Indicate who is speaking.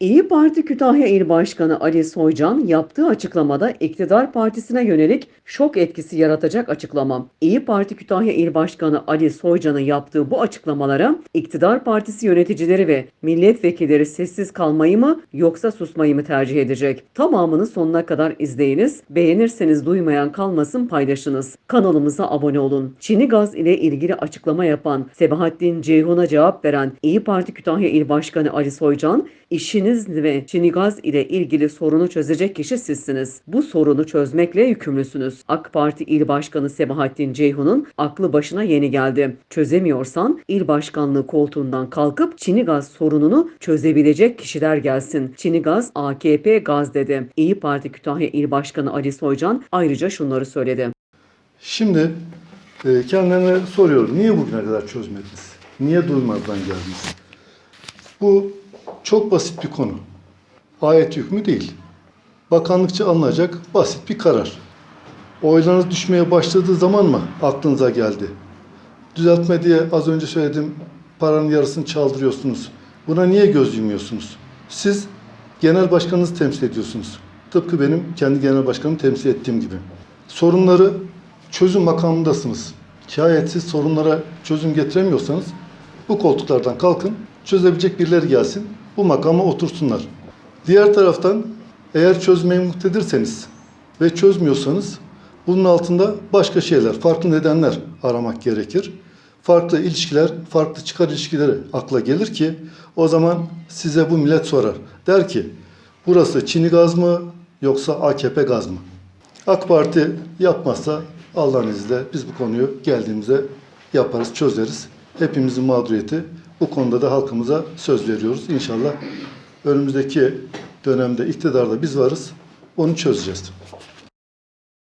Speaker 1: İyi Parti Kütahya İl Başkanı Ali Soycan yaptığı açıklamada iktidar partisine yönelik şok etkisi yaratacak açıklama. İyi Parti Kütahya İl Başkanı Ali Soycan'ın yaptığı bu açıklamalara iktidar partisi yöneticileri ve milletvekilleri sessiz kalmayı mı yoksa susmayı mı tercih edecek? Tamamını sonuna kadar izleyiniz. Beğenirseniz duymayan kalmasın paylaşınız. Kanalımıza abone olun. Çini Gaz ile ilgili açıklama yapan Sebahattin Ceyhun'a cevap veren İyi Parti Kütahya İl Başkanı Ali Soycan, İşiniz ve Çinigaz ile ilgili sorunu çözecek kişi sizsiniz. Bu sorunu çözmekle yükümlüsünüz. AK Parti İl Başkanı Sebahattin Ceyhun'un aklı başına yeni geldi. Çözemiyorsan il başkanlığı koltuğundan kalkıp Çinigaz sorununu çözebilecek kişiler gelsin. Çinigaz AKP gaz dedi. İyi Parti Kütahya İl Başkanı Ali Soycan ayrıca şunları söyledi.
Speaker 2: Şimdi e, kendilerine soruyorum. Niye bugüne kadar çözmediniz? Niye duymazdan geldiniz? Bu çok basit bir konu. Ayet hükmü değil. Bakanlıkça alınacak basit bir karar. Oylarınız düşmeye başladığı zaman mı aklınıza geldi? Düzeltme diye az önce söyledim paranın yarısını çaldırıyorsunuz. Buna niye göz yumuyorsunuz? Siz genel başkanınızı temsil ediyorsunuz. Tıpkı benim kendi genel başkanımı temsil ettiğim gibi. Sorunları çözüm makamındasınız. Şayet siz sorunlara çözüm getiremiyorsanız bu koltuklardan kalkın, çözebilecek birileri gelsin, bu makama otursunlar. Diğer taraftan eğer çözmeye muktedirseniz ve çözmüyorsanız bunun altında başka şeyler, farklı nedenler aramak gerekir. Farklı ilişkiler, farklı çıkar ilişkileri akla gelir ki o zaman size bu millet sorar. Der ki burası Çin'i gaz mı yoksa AKP gaz mı? AK Parti yapmazsa Allah'ın izniyle biz bu konuyu geldiğimizde yaparız, çözeriz. Hepimizin mağduriyeti. Bu konuda da halkımıza söz veriyoruz. İnşallah önümüzdeki dönemde iktidarda biz varız. Onu çözeceğiz.